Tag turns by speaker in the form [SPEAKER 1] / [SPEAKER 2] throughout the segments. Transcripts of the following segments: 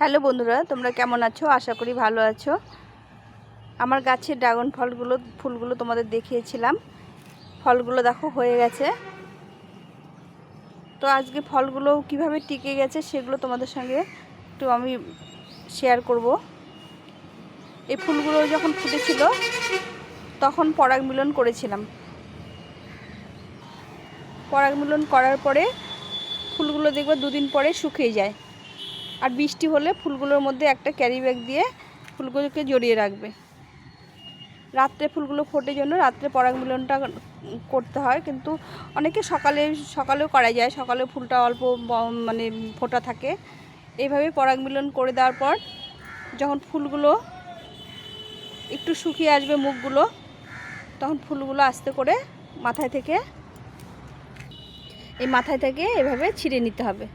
[SPEAKER 1] Hello বন্ধুরা, তোমরা কেমন আছো? আশা করি ভালো আছো। আমার গাছের ড্রাগন ফলগুলো, ফুলগুলো তোমাদের দেখিয়েছিলাম। ফলগুলো দেখো, হয়ে গেছে। তো আজকে ফলগুলো কীভাবে টিকে গেছে সেগুলো তোমাদের সঙ্গে একটু আমি শেয়ার করব। এই ফুলগুলো যখন ফুটেছিল, তখন পরাগ মিলন করেছিলাম। পরাগ মিলন করার পরে ফুলগুলো দেখবে দুদিন পরে শুকিয়ে যায়। আর বৃষ্টি হলে ফুলগুলোর মধ্যে একটা ক্যারি ব্যাগ দিয়ে ফুলগুলোকে জড়িয়ে রাখবে। রাত্রে ফুলগুলো ফোটে জন্য রাত্রে পরাগ মিলনটা করতে হয়, কিন্তু অনেকে সকালে, সকালেও করা যায়, সকালে ফুলটা অল্প মানে ফোটা থাকে। এইভাবে পরাগ মিলন করে দেওয়ার পর যখন ফুলগুলো একটু শুকিয়ে আসবে মুখগুলো, তখন ফুলগুলো আস্তে করে মাথায় থেকে, এই মাথায় থেকে এভাবে ছিঁড়ে নিতে হবে।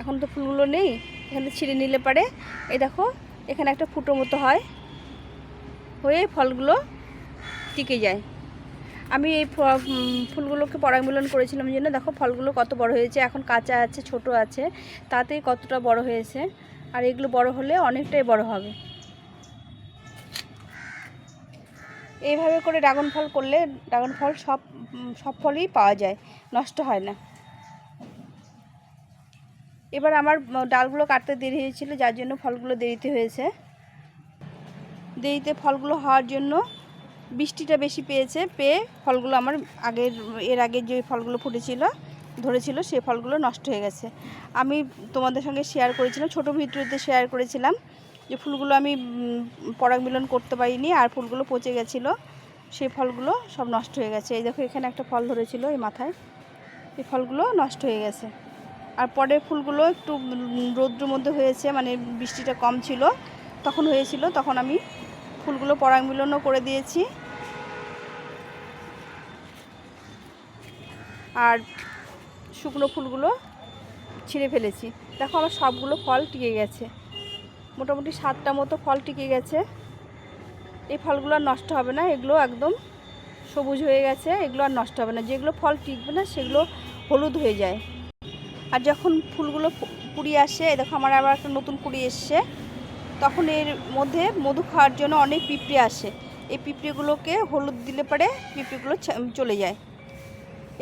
[SPEAKER 1] এখন তো ফুলগুলো নেই, এখানে ছিঁড়ে নিলে পারে। এই দেখো, এখানে একটা ফুটো মতো হয়, হয়ে ফলগুলো টিকে যায়। আমি এই ফুলগুলোকে পরাগমিলন করেছিলাম জন্য। দেখো, ফলগুলো কত বড় হয়েছে, এখন কাঁচা আছে, ছোট আছে, তাতেই কতটা বড় হয়েছে। আর এগুলো বড় হলে অনেকটাই বড় হবে। এইভাবে করে ড্রাগন ফল করলে, ড্রাগন ফল সব সব ফলই পাওয়া যায়, নষ্ট হয় না। এবার আমার ডালগুলো কাটতে দেরি হয়েছিল, যার জন্য ফলগুলো দেরিতে হয়েছে। দেরিতে ফলগুলো হওয়ার জন্য বৃষ্টিটা বেশি পেয়েছে, পেয়ে ফলগুলো আমার আগের, এর আগে যে ফলগুলো ফুটেছিল, ধরেছিল সেই ফলগুলো নষ্ট হয়ে গেছে। আমি তোমাদের সঙ্গে শেয়ার করেছিলাম, ছোটো ভিডিওতে শেয়ার করেছিলাম যে ফুলগুলো আমি পরাগ মিলন করতে পারিনি আর ফুলগুলো পচে গেছিল সেই ফলগুলো সব নষ্ট হয়ে গেছে। এই দেখো, এখানে একটা ফল ধরেছিল এই মাথায়, এই ফলগুলো নষ্ট হয়ে গেছে। আর পরের ফুলগুলো একটু রৌদ্র মধ্যে হয়েছে মানে বৃষ্টিটা কম ছিল, তখন হয়েছিল, তখন আমি ফুলগুলো পরাগ মিলনও করে দিয়েছি। আর শুকনো ফুলগুলো ছিঁড়ে ফেলেছি। দেখো আমার সবগুলো ফল টিকে গেছে। মোটামুটি সাতটা মতো ফল টিকে গেছে। এই ফলগুলো আর নষ্ট হবে না, এগুলো একদম সবুজ হয়ে গেছে, এগুলো আর নষ্ট হবে না। যেগুলো ফল টিকবে না, সেগুলো হলুদ হয়ে যায়। আর যখন ফুলগুলো কুড়ি আসে দেখো আমার আবার একটা নতুন কুড়ি এসছে, তখন এর মধ্যে মধু খাওয়ার জন্য অনেক পিঁপড়ে আসে। এই পিঁপড়েগুলোকে হলুদ দিলে পরে পিঁপড়েগুলো চলে যায়।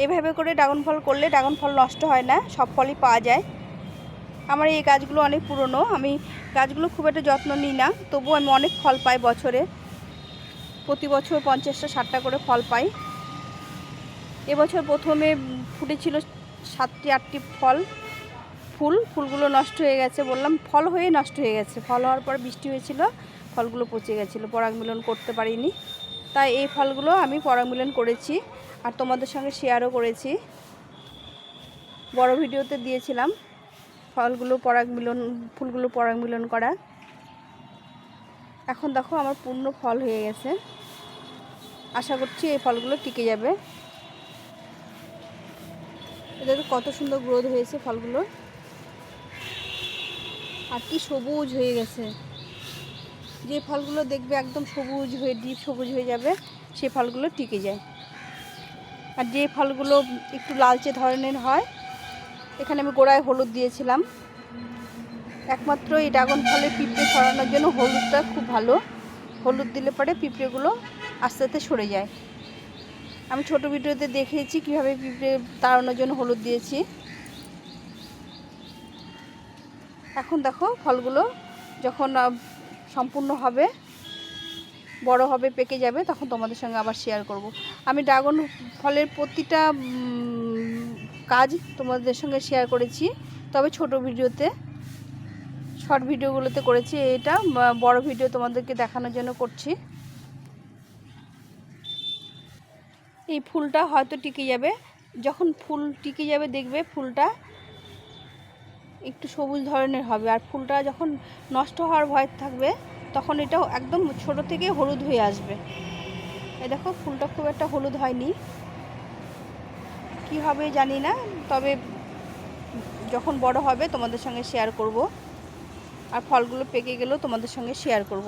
[SPEAKER 1] এভাবে করে ড্রাগন ফল করলে ড্রাগন ফল নষ্ট হয় না, সব ফলই পাওয়া যায়। আমার এই গাছগুলো অনেক পুরনো, আমি গাছগুলো খুব একটা যত্ন নিই না, তবুও আমি অনেক ফল পাই বছরে। প্রতি বছর পঞ্চাশটা, ষাটটা করে ফল পাই। এবছর প্রথমে ফুটেছিল সাতটি, আটটি ফল, ফুল, ফুলগুলো নষ্ট হয়ে গেছে বললাম, ফল হয়ে নষ্ট হয়ে গেছে। ফল হওয়ার পর বৃষ্টি হয়েছিল, ফলগুলো পচে গেছিল, পরাগ মিলন করতে পারিনি। তাই এই ফলগুলো আমি পরাগ মিলন করেছি আর তোমাদের সঙ্গে শেয়ারও করেছি। বড় ভিডিওতে দিয়েছিলাম ফলগুলো পরাগ মিলন, ফুলগুলো পরাগ মিলন করা। এখন দেখো আমার পূর্ণ ফল হয়ে গেছে। আশা করছি এই ফলগুলো টিকে যাবে। তো কত সুন্দর গ্রোথ হয়েছে ফলগুলোর। আর কি সবুজ হয়ে গেছে। যে ফলগুলো দেখবে একদম সবুজ হয়ে ডিপ সবুজ হয়ে যাবে, সে ফলগুলো টিকে যায়। আর যে ফলগুলো একটু লালচে ধরনের হয়, এখানে আমি গোড়ায় হলুদ দিয়েছিলাম। একমাত্র এই ড্রাগন ফলের পিঁপড়ে সরানোর জন্য হলুদটা খুব ভালো। হলুদ দিলে পরে পিঁপড়েগুলো আস্তে আস্তে সরে যায়। আমি ছোট ভিডিওতে দেখিয়েছি কীভাবে পিঁপড়ে তাড়ানোর জন্য হলুদ দিয়েছি। এখন দেখো ফলগুলো যখন সম্পূর্ণ হবে, বড় হবে, পেকে যাবে, তখন তোমাদের সঙ্গে আবার শেয়ার করব। আমি ড্রাগন ফলের প্রতিটা কাজ তোমাদের সঙ্গে শেয়ার করেছি, তবে ছোট ভিডিওতে শর্ট ভিডিওগুলোতে করেছি। এটা বড় ভিডিও তোমাদেরকে দেখানোর জন্য করছি। এই ফুলটা হয়তো টিকে যাবে। যখন ফুল টিকে যাবে, দেখবে ফুলটা একটু সবুজ ধরনের হবে। আর ফুলটা যখন নষ্ট হওয়ার ভয় থাকবে, তখন এটা একদম ছোট থেকে হলুদ হয়ে আসবে। এই দেখো, ফুলটা খুব একটা হলুদ হয়নি। কি হবে জানি না, তবে যখন বড় হবে, তোমাদের সঙ্গে শেয়ার করব। আর ফলগুলো পেকে গেলেও তোমাদের সঙ্গে শেয়ার করব।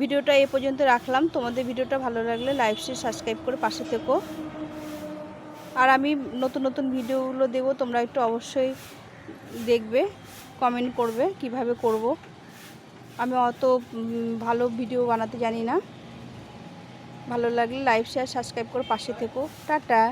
[SPEAKER 1] ভিডিওটা এ পর্যন্ত রাখলাম। তোমাদের ভিডিওটা ভালো লাগলে লাইভ শেয়ার সাবস্ক্রাইব করে পাশে থেকো। আর আমি নতুন নতুন ভিডিওগুলো দেবো, তোমরা একটু অবশ্যই দেখবে কমেন্ট করবে কীভাবে করব। আমি অত ভালো ভিডিও বানাতে জানি না। ভালো লাগলে লাইক শেয়ার সাবস্ক্রাইব করে পাশে থেকো। টাটা।